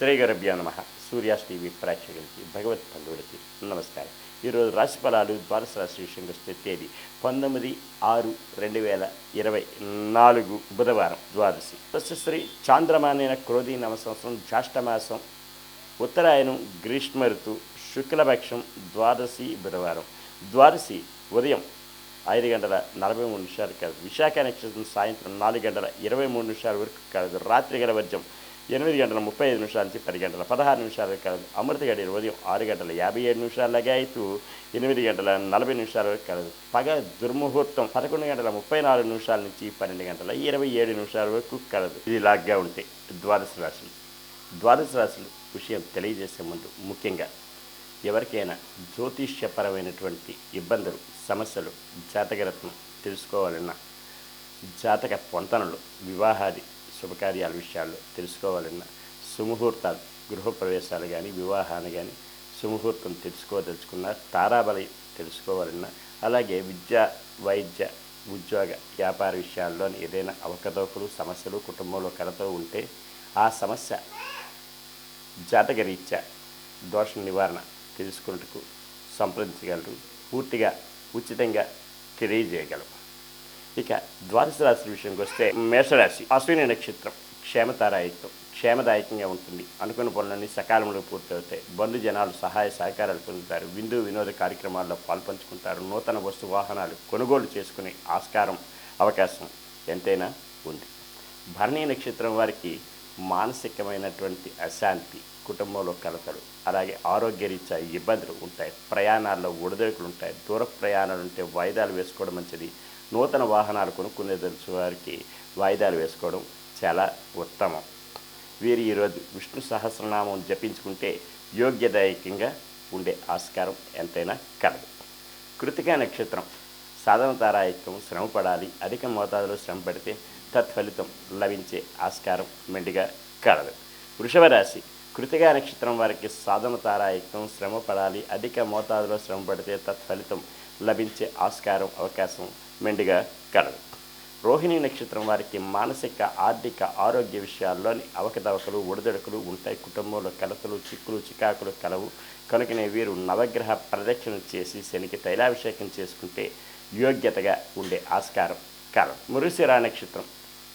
శ్రీగరభ్య నమ. సూర్యాస్ టీవీ ప్రేక్షకులకి భగవత్ బంధువులకి నమస్కారం. ఈరోజు రాశి ఫలాలు ద్వాదశ రాశి విషయంకి వస్తే తేదీ పంతొమ్మిది ఆరు రెండు వేల ఇరవై నాలుగు బుధవారం ద్వాదశి. శ్రీ చాంద్రమానైన క్రోధి నవ సంవత్సరం జ్యేష్ఠమాసం ఉత్తరాయణం గ్రీష్మ ఋతు శుక్లపక్షం ద్వాదశి బుధవారం. ద్వాదశి ఉదయం ఐదు గంటల నలభై మూడు నిమిషాలు కాదు విశాఖ నక్షత్రం సాయంత్రం నాలుగు గంటల ఇరవై మూడు నిమిషాల వరకు కాదు రాత్రి గల వర్జం ఎనిమిది గంటల ముప్పై ఐదు నిమిషాల నుంచి పది గంటల పదహారు నిమిషాల కలదు అమృత గడియలు ఉదయం ఆరు గంటల యాభై ఏడు నిమిషాలగా అయితే ఎనిమిది గంటల నలభై నిమిషాల వరకు కలదు పగ దుర్ముహూర్తం పదకొండు గంటల ముప్పై నాలుగు నిమిషాల నుంచి పన్నెండు గంటల ఇరవై ఏడు నిమిషాల వరకు కలదు. ఇది లాగ్గా ఉంటే ద్వాదశ రాశులు. ద్వాదశ రాశులు విషయం తెలియజేసే ముందు ముఖ్యంగా ఎవరికైనా జ్యోతిష్యపరమైనటువంటి ఇబ్బందులు సమస్యలు జాతకరత్నం తెలుసుకోవాలన్నా జాతక పొంతనలు వివాహాది శుభకార్యాల విషయాల్లో తెలుసుకోవాలన్నా సుముహూర్తాలు గృహప్రవేశాలు కానీ వివాహాన్ని కానీ సుముహూర్తం తెలుసుకోదలుచుకున్న తారాబలి తెలుసుకోవాలన్నా అలాగే విద్య వైద్య ఉద్యోగ వ్యాపార విషయాల్లోని ఏదైనా అవకతవకలు సమస్యలు కుటుంబంలో కలతో ఉంటే ఆ సమస్య జాతకరీత్యా దోష నివారణ తెలుసుకున్నట్టుకు సంప్రదించగలరు. పూర్తిగా ఉచితంగా తెలియజేయగలరు. ఇక ద్వాదశ రాశి విషయంకి వస్తే మేషరాశి అశ్విని నక్షత్రం క్షేమతారాయత్వం క్షేమదాయకంగా ఉంటుంది. అనుకున్న పనులన్నీ సకాలంలో పూర్తవుతాయి. బంధు జనాలు సహాయ సహకారాలు పొందుతారు. విందు వినోద కార్యక్రమాల్లో పాల్పంచుకుంటారు. నూతన వస్తు వాహనాలు కొనుగోలు చేసుకునే ఆస్కారం అవకాశం ఎంతైనా ఉంది. భరణీ నక్షత్రం వారికి మానసికమైనటువంటి అశాంతి కుటుంబంలో కలతలు అలాగే ఆరోగ్యరీత్యా ఇబ్బందులు ఉంటాయి. ప్రయాణాల్లో ఒడిదొడుకులు ఉంటాయి. దూర ప్రయాణాలు ఉంటే వాయిదాలు వేసుకోవడం మంచిది. నూతన వాహనాలు కొనుక్కునే తెలుసు వారికి వాయిదాలు వేసుకోవడం చాలా ఉత్తమం. వీరు ఈరోజు విష్ణు సహస్రనామం జపించుకుంటే యోగ్యదాయకంగా ఉండే ఆస్కారం ఎంతైనా కలదు. కృతికా నక్షత్రం సాధన తారాయత్వం శ్రమ పడాలి అధిక మోతాదులో శ్రమ పడితే తత్ఫలితం లభించే ఆస్కారం మెండుగా కలదు. వృషభ రాశి కృతిగా నక్షత్రం వారికి సాధన తారాయత్వం శ్రమ పడాలి అధిక మోతాదులో శ్రమ పడితే తత్ఫలితం లభించే ఆస్కారం అవకాశం మెండుగా కలదు. రోహిణి నక్షత్రం వారికి మానసిక ఆర్థిక ఆరోగ్య విషయాల్లోని అవకతవకలు ఒడిదొడకలు ఉంటాయి. కుటుంబంలో కలతలు చిక్కులు చికాకులు కలవు. కనుకనే వీరు నవగ్రహ ప్రదక్షిణ చేసి శనికి తైలాభిషేకం చేసుకుంటే యోగ్యతగా ఉండే ఆస్కారం కలదు మురుశిరా నక్షత్రం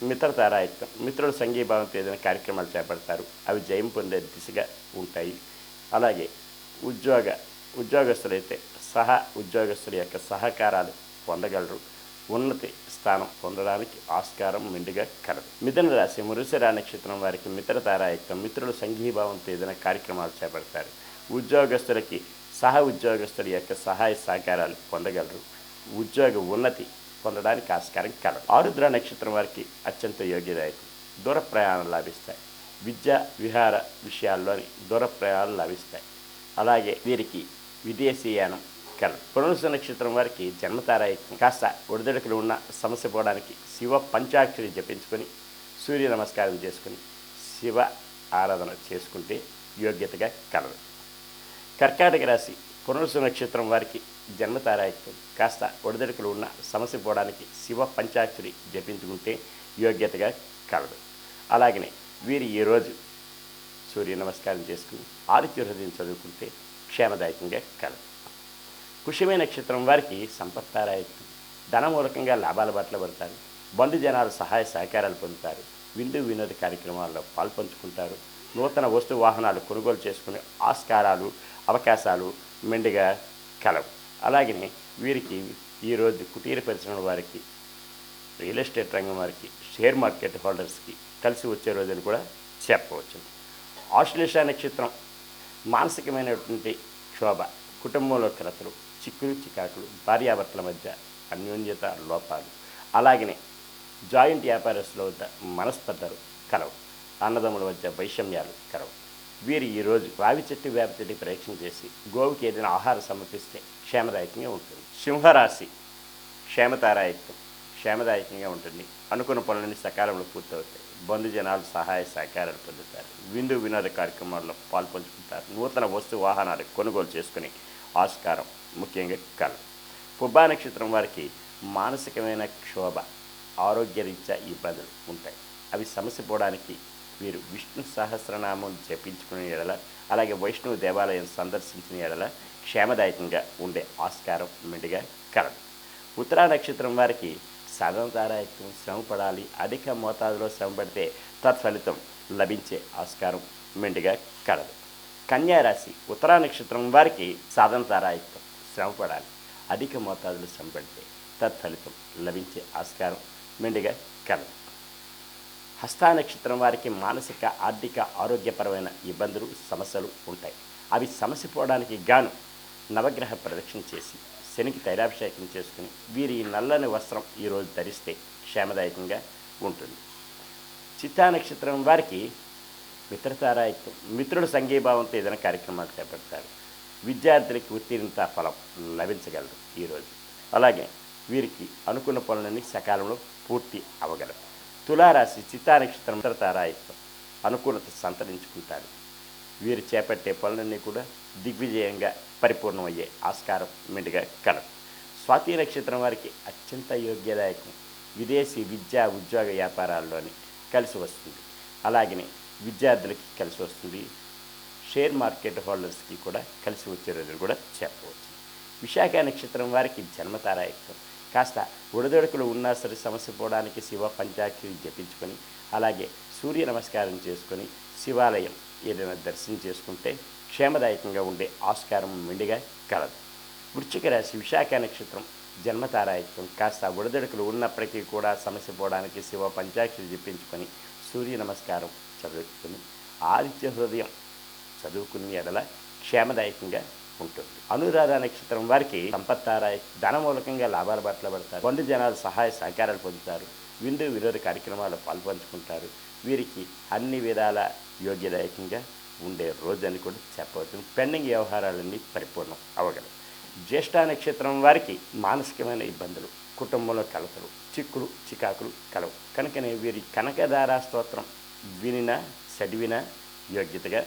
మిత్రతారాయత్వం మిత్రుల సంఘీభావంతో ఏదైనా కార్యక్రమాలు చేపడతారు. అవి జయం పొందే దిశగా ఉంటాయి. అలాగే ఉద్యోగ ఉద్యోగస్తులైతే సహా ఉద్యోగస్తుల యొక్క సహకారాలు పొందగలరు. ఉన్నతి స్థానం పొందడానికి ఆస్కారం మెండుగా కలదు. మిథున రాశి మురుసరా నక్షత్రం వారికి మిత్రతారాయుక్తం మిత్రుల సంఘీభావంతో ఏదైనా కార్యక్రమాలు చేపడతారు. ఉద్యోగస్తులకి సహ ఉద్యోగస్తుల యొక్క సహాయ సహకారాలు పొందగలరు. ఉద్యోగ ఉన్నతి పొందడానికి ఆస్కారం కలదు. ఆరుద్ర నక్షత్రం వారికి అత్యంత యోగ్యదాయకం. దూర ప్రయాణాలు లాభిస్తాయి. విద్యా విహార విషయాల్లోని దూర ప్రయాణాలు లాభిస్తాయి. అలాగే వీరికి విదేశీయానం కలదు పునరుస నక్షత్రం వారికి జన్మతారాయత్వం కాస్త ఒడిదొడుకులు ఉన్న సమస్య పోవడానికి శివ పంచాక్షరి జపించుకొని సూర్య నమస్కారం చేసుకొని శివ ఆరాధన చేసుకుంటే యోగ్యతగా కలదు. కర్కాటక రాశి పునరుసు నక్షత్రం వారికి జన్మతారాయత్వం కాస్త ఒడిదొడుకులు ఉన్న సమస్య పోవడానికి శివ పంచాక్షరి జపించుకుంటే యోగ్యతగా కలదు. అలాగనే వీరు ఈరోజు సూర్య నమస్కారం చేసుకుని ఆదిత్య హృదయం చదువుకుంటే క్షేమదాయకంగా కలదు. కుషిమే నక్షత్రం వారికి సంపత్తారాయకం ధనమూలకంగా లాభాల బట్టలు పడతారు. బంధు జనాలు సహాయ సహకారాలు పొందుతారు. విందు వినోద కార్యక్రమాల్లో పాల్పంచుకుంటారు. నూతన వస్తు వాహనాలు కొనుగోలు చేసుకునే ఆస్కారాలు అవకాశాలు మెండుగా కలవు. అలాగనే వీరికి ఈరోజు కుటీర పరిశ్రమల వారికి రియల్ ఎస్టేట్ రంగం వారికి షేర్ మార్కెట్ హోల్డర్స్కి కలిసి వచ్చే రోజులు కూడా చెప్పవచ్చు. ఆశ్లేష నక్షత్రం మానసికమైనటువంటి క్షోభ కుటుంబంలో కలతలు చిక్కులు చికాకులు భార్యాభర్తల మధ్య అన్యోన్యత లోపాలు. అలాగనే జాయింట్ వ్యాపారస్తుల వద్ద మనస్పర్ధలు కలవు. అన్నదమ్ముల మధ్య వైషమ్యాలు కలవు. వీరు ఈరోజు రావి చెట్టు వేప చెట్టు ప్రయత్నం చేసి గోవుకి ఏదైనా ఆహారం సమర్పిస్తే క్షేమదాయకంగా ఉంటుంది. సింహరాశి క్షేమతారాయకం క్షేమదాయకంగా ఉంటుంది. అనుకున్న పనులన్నీ సకాలంలో పూర్తవుతాయి. బంధుజనాలు సహాయ సహకారాలు పొందుతారు. విందు వినోద కార్యక్రమాల్లో పాల్పంచుకుంటారు. నూతన వస్తు వాహనాలు కొనుగోలు చేసుకుని ఆస్కారం ముఖ్యంగా కలదు పుబ్బా నక్షత్రం వారికి మానసికమైన క్షోభ ఆరోగ్యరీత్యా ఇబ్బందులు ఉంటాయి. అవి సమస్య పోవడానికి వీరు విష్ణు సహస్రనామం జపించుకునే ఎడల అలాగే వైష్ణవ దేవాలయం సందర్శించిన ఎడల క్షేమదాయకంగా ఉండే ఆస్కారం మెండుగా కలదు. ఉత్తరా నక్షత్రం వారికి సాధనతారాయత్వం శ్రమ పడాలి అధిక మోతాదులో శ్రమ పడితే తత్ఫలితం లభించే ఆస్కారం మెండుగా కలదు. కన్యారాశి ఉత్తరా నక్షత్రం వారికి సాధనతారాయత్వం. శ్రమపడాలి. అధిక మోతాదులో శ్రమ తత్ఫలితం లభించే ఆస్కారం మెండుగా కలదు. హస్తా నక్షత్రం వారికి మానసిక ఆర్థిక ఆరోగ్యపరమైన ఇబ్బందులు సమస్యలు ఉంటాయి. అవి సమస్య పోవడానికి గాను నవగ్రహ ప్రదక్షిణ చేసి శనికి తైలాభిషేకం చేసుకుని వీరి నల్లని వస్త్రం ఈరోజు ధరిస్తే క్షేమదాయకంగా ఉంటుంది. చిత్తా నక్షత్రం వారికి మిత్రతారాయత్వం మిత్రుడు సంఘీభావంతో ఏదైనా కార్యక్రమాలు చేపడతారు. విద్యార్థులకి ఉత్తీర్ణత ఫలం లభించగలరు ఈరోజు అలాగే వీరికి అనుకున్న పనులన్నీ సకాలంలో పూర్తి అవ్వగలరు తులారాశి చిత్తా నక్షత్రం మిత్రతారాయత్వం అనుకూలత సంతరించుకుంటారు. వీరు చేపట్టే పనులన్నీ కూడా దిగ్విజయంగా పరిపూర్ణమయ్యే ఆస్కారం మెండుగా కలదు. స్వాతి నక్షత్రం వారికి అత్యంత యోగ్యదాయకం. విదేశీ విద్యా ఉద్యోగ వ్యాపారాల్లోని కలిసి వస్తుంది. అలాగనే విద్యార్థులకి కలిసి వస్తుంది. షేర్ మార్కెట్ హోల్డర్స్కి కూడా కలిసి వచ్చే రోజులు కూడా చెప్పవచ్చు. విశాఖ నక్షత్రం వారికి జన్మతారాయత్వం. కాస్త ఉడదొడకలు ఉన్నా సరే సమస్య పోవడానికి శివ పంచాక్షరి జపించుకొని అలాగే సూర్య నమస్కారం చేసుకొని శివాలయం ఏదైనా దర్శనం చేసుకుంటే క్షేమదాయకంగా ఉండే ఆస్కారం మెండుగా కలదు. వృశ్చిక రాశి విశాఖ నక్షత్రం జన్మతారాయత్వం. కాస్త ఉడదొడకలు ఉన్నప్పటికీ కూడా సమస్య పోవడానికి శివ పంచాక్షరి జపించుకొని సూర్య నమస్కారం చదువుకుని ఆదిత్య హృదయం చదువుకుని ఎడల క్షేమదాయకంగా ఉంటుంది. అనురాధ నక్షత్రం వారికి సంపత్తారాయ ధనమూలకంగా లాభాలు బట్టలు పడతారు. బంధు జనాలు సహాయ సహకారాలు పొందుతారు. విందు విరోధ కార్యక్రమాలు పాల్పంచుకుంటారు. వీరికి అన్ని విధాల యోగ్యదాయకంగా ఉండే రోజని కూడా చెప్పవచ్చు పెండింగ్ వ్యవహారాలన్నీ పరిపూర్ణం అవ్వగలవు. జ్యేష్ఠ నక్షత్రం వారికి మానసికమైన ఇబ్బందులు కుటుంబంలో కలతలు చిక్కులు చికాకులు కలవు. కనుకనే వీరి కనకధారా స్తోత్రం వినిన చదివిన యోగ్యతగా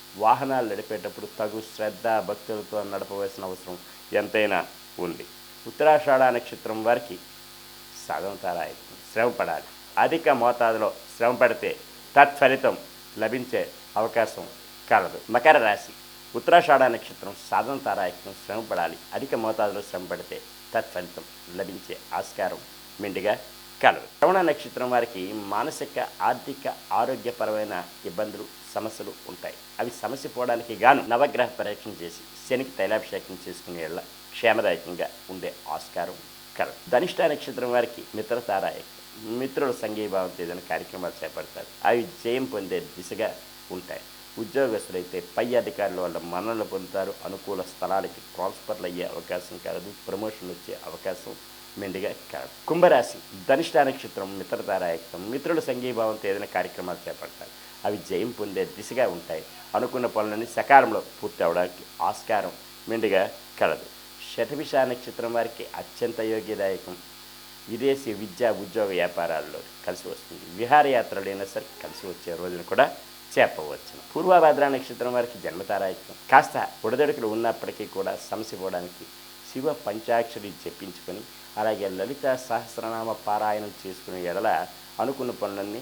వాహనాలు నడిపేటప్పుడు తగు శ్రద్ధ భక్తులతో నడపవలసిన అవసరం ఎంతైనా ఉంది. ఉత్తరాషాఢ నక్షత్రం వారికి సాధనతారాయకం శ్రమ పడాలి. అధిక మోతాదులో శ్రమ పడితే తత్ఫలితం లభించే అవకాశం కలదు. మకర రాశి. ఉత్తరాషాఢ నక్షత్రం సాధన తారాయకం శ్రమ పడాలి. అధిక మోతాదులో శ్రమ పడితే తత్ఫలితం లభించే ఆస్కారం మెండుగా కలదు. శ్రవణ నక్షత్రం వారికి మానసిక ఆర్థిక ఆరోగ్యపరమైన ఇబ్బందులు సమస్యలు ఉంటాయి. అవి సమస్య పోవడానికి గాను నవగ్రహ పరీక్షణ చేసి శనికి తైలాభిషేకం చేసుకునే క్షేమదాయకంగా ఉండే ఆస్కారం కలదు. ధనిష్ట నక్షత్రం వారికి మిత్రతారాయకం మిత్రుల సంఘీభావంతో ఏదైనా కార్యక్రమాలు చేపడతారు. అవి జయం పొందే దిశగా ఉంటాయి. ఉద్యోగస్తులైతే పై అధికారుల వల్ల మన్నలు పొందుతారు. అనుకూల స్థలాలకి ట్రాన్స్ఫర్లు అయ్యే అవకాశం కలదు. ప్రమోషన్ వచ్చే అవకాశం మెండుగా కలదు. కుంభరాశి ధనిష్ట నక్షత్రం మిత్రతారాయకం మిత్రుల సంఘీభావంతో ఏదైనా కార్యక్రమాలు చేపడతారు. అవి జయం పొందే దిశగా ఉంటాయి. అనుకున్న పనులన్నీ సకాలంలో పూర్తి అవడానికి ఆస్కారం మెండుగా కలదు. శతభిష నక్షత్రం వారికి అత్యంత యోగ్యదాయకం. విదేశీ విద్యా ఉద్యోగ వ్యాపారాల్లో కలిసి వస్తుంది. విహారయాత్రలైనా సరే కలిసి వచ్చే రోజును కూడా చెప్పవచ్చు పూర్వభద్ర నక్షత్రం వారికి జన్మతారాయకం కాస్త ఉడదడుకులు ఉన్నప్పటికీ కూడా సమస్య పోవడానికి శివ పంచాక్షరి చెప్పించుకొని అలాగే లలిత సహస్రనామ పారాయణం చేసుకునే ఎడల అనుకున్న పనులన్నీ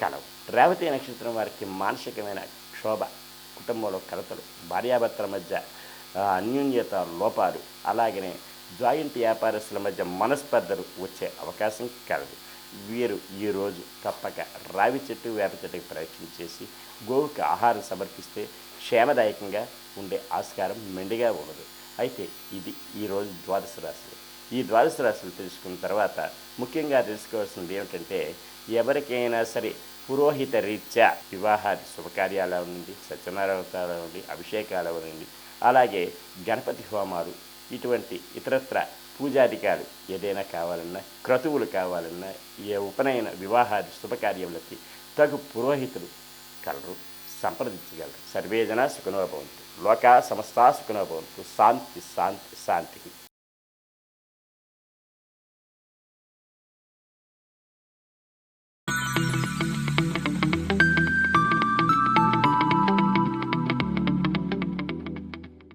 కలవు రేవతి నక్షత్రం వారికి మానసికమైన క్షోభ కుటుంబంలో కలతలు భార్యాభర్తల మధ్య అన్యూన్యత అన్యోన్యత లోపాలు అలాగనే జాయింట్ వ్యాపారస్తుల మధ్య మనస్పర్ధలు వచ్చే అవకాశం కలదు. వీరు ఈరోజు తప్పక రావి చెట్టు వేప చెట్టుకి ప్రయత్నం చేసి గోవుకి ఆహారం సమర్పిస్తే క్షేమదాయకంగా ఉండే ఆస్కారం మెండుగా ఉండదు. అయితే ఇది ఈరోజు ద్వాదశ రాశులు. ఈ ద్వాదశ రాశులు తెలుసుకున్న తర్వాత ముఖ్యంగా తెలుసుకోవాల్సింది ఏమిటంటే ఎవరికైనా సరే పురోహిత రీత్యా వివాహాది శుభకార్యాలు అవనండి సత్యనారాయణ నుండి అభిషేకాలు అవనండి అలాగే గణపతి హోమాలు ఇటువంటి ఇతరత్ర పూజాధికాలు ఏదైనా కావాలన్నా క్రతువులు కావాలన్నా ఏ ఉపనయన వివాహాది శుభకార్యములకి తగు పురోహితులు కలరు సంప్రదించగలరు. సర్వేజన సుఖనోభవంతు లోకా సమస్తా సుఖనోభవంతు శాంతి శాంతి శాంతి.